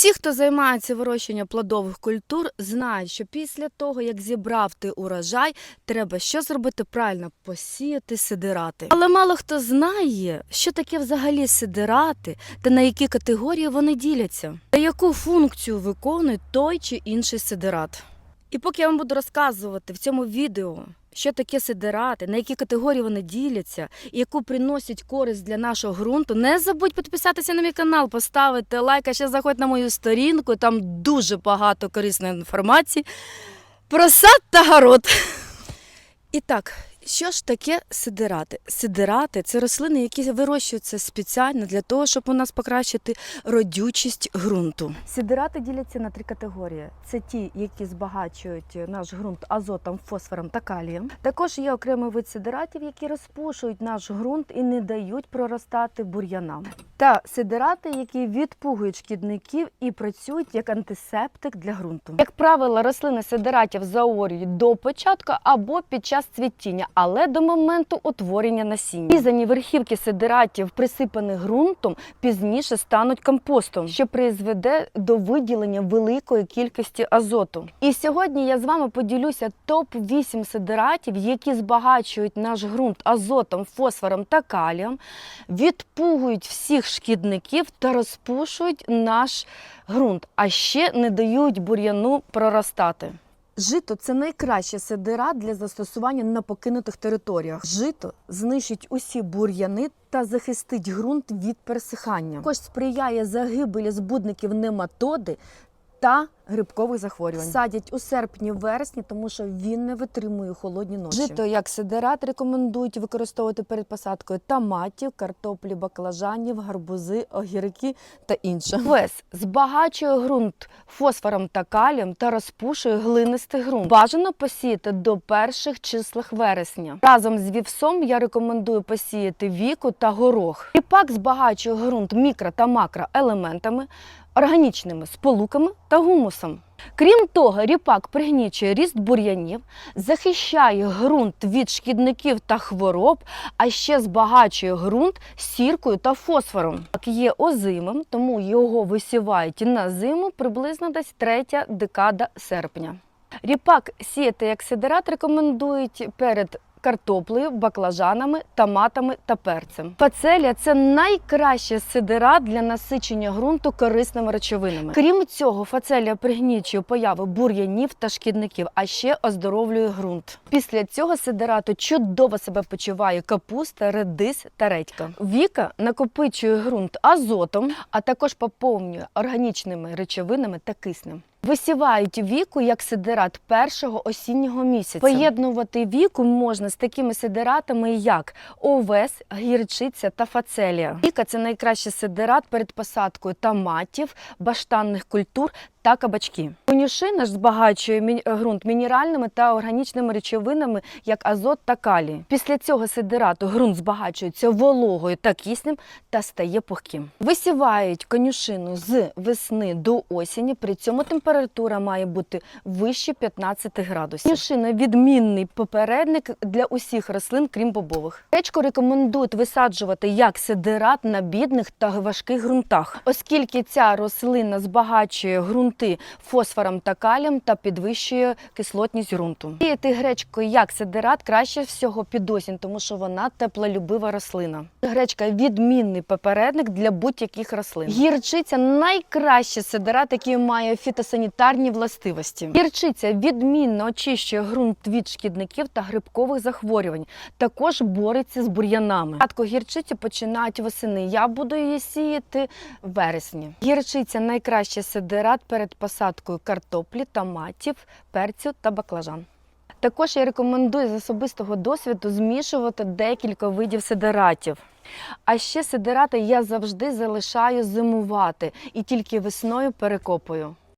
Всі, хто займається вирощенням плодових культур, знають, що після того, як зібрав ти урожай, треба що зробити правильно посіяти сидирати. Але мало хто знає, що таке взагалі сидирати та на які категорії вони діляться, та яку функцію виконує той чи інший сидират. І поки я вам буду розказувати в цьому відео, що таке сидирати, на які категорії вони діляться і яку приносять користь для нашого ґрунту, не забудь підписатися на мій канал, поставити лайк, а ще заходь на мою сторінку, там дуже багато корисної інформації про сад та город. І так, що ж таке сидирати? Сидирати це рослини, які вирощуються спеціально для того, щоб у нас покращити родючість ґрунту. Сидирати діляться на три категорії: це ті, які збагачують наш ґрунт азотом, фосфором та калієм. Також є окремий вид сидиратів, які розпушують наш ґрунт і не дають проростати бур'янам. Та сидирати, які відпугують шкідників і працюють як антисептик для ґрунту. Як правило, рослини сидиратів заорюють до початку або під час цвітіння, але до моменту утворення насіння. Різані верхівки сидиратів, присипані ґрунтом, пізніше стануть компостом, що призведе до виділення великої кількості азоту. І сьогодні я з вами поділюся топ 8 сидиратів, які збагачують наш ґрунт азотом, фосфором та калієм, відпугують всіх шкідників та розпушують наш ґрунт, а ще не дають бур'яну проростати. Жито це найкраща сидира для застосування на покинутих територіях. Жито знищить усі бур'яни та захистить ґрунт від пересихання. Також сприяє загибелі збудників нематоди та грибкових захворювань. Садять у серпні-вересні, тому що він не витримує холодні ночі. Жито як сидират рекомендують використовувати перед посадкою томатів, картоплі, баклажанів, гарбузи, огірки та інше. Вес збагачує ґрунт фосфором та калієм та розпушує глинистий ґрунт. Бажано посіяти до перших числах вересня. Разом з вівсом я рекомендую посіяти віку та горох. Ріпак збагачує ґрунт мікро та макроелементами, органічними сполуками та гумусом. Крім того, ріпак пригнічує ріст бур'янів, захищає ґрунт від шкідників та хвороб, а ще збагачує ґрунт сіркою та фосфором. Так є озимим, тому його висівають на зиму приблизно десь третя декада серпня. Ріпак сіяти як сидират рекомендують перед картоплею, баклажанами, томатами та перцем. Фацелія це найкращий сидират для насичення ґрунту корисними речовинами. Крім цього, фацелія пригнічує появи бур'янів та шкідників, а ще оздоровлює ґрунт. Після цього сидирату чудово себе почуває капуста, редис та редька. Віка накопичує ґрунт азотом, а також поповнює органічними речовинами та киснем. Висівають віку як сидират першого осіннього місяця. Поєднувати віку можна з такими сидиратами, як овес, гірчиця та фацелія. Віка це найкращий сидират перед посадкою томатів, баштанних культур та кабачки. Конюшина ж збагачує мі- ґрунт мінеральними та органічними речовинами, як азот та калій. Після цього сидирату ґрунт збагачується вологою та киснем та стає пухким. Висівають конюшину з весни до осені. При цьому температура має бути вище 15 градусів. Конюшина відмінний попередник для усіх рослин, крім бобових. Речку рекомендують висаджувати як сидират на бідних та важких ґрунтах, оскільки ця рослина збагачує ґрунти фосфором та калієм та підвищує кислотність ґрунту. Сіяти гречку як сидират краще всього під осінь, тому що вона теплолюбива рослина. Гречка відмінний попередник для будь-яких рослин. Гірчиця найкращий сидират, який має фітосанітарні властивості. Гірчиця відмінно очищує ґрунт від шкідників та грибкових захворювань. Також бореться з бур'янами. Садку гірчиці починають восени. Я буду її сіяти в вересні. Гірчиця найкращий сидират перед посадкою картоплі, томатів, перцю та баклажан. Також я рекомендую з особистого досвіду змішувати декілька видів сидиратів. А ще сидирати я завжди залишаю зимувати і тільки весною перекопую.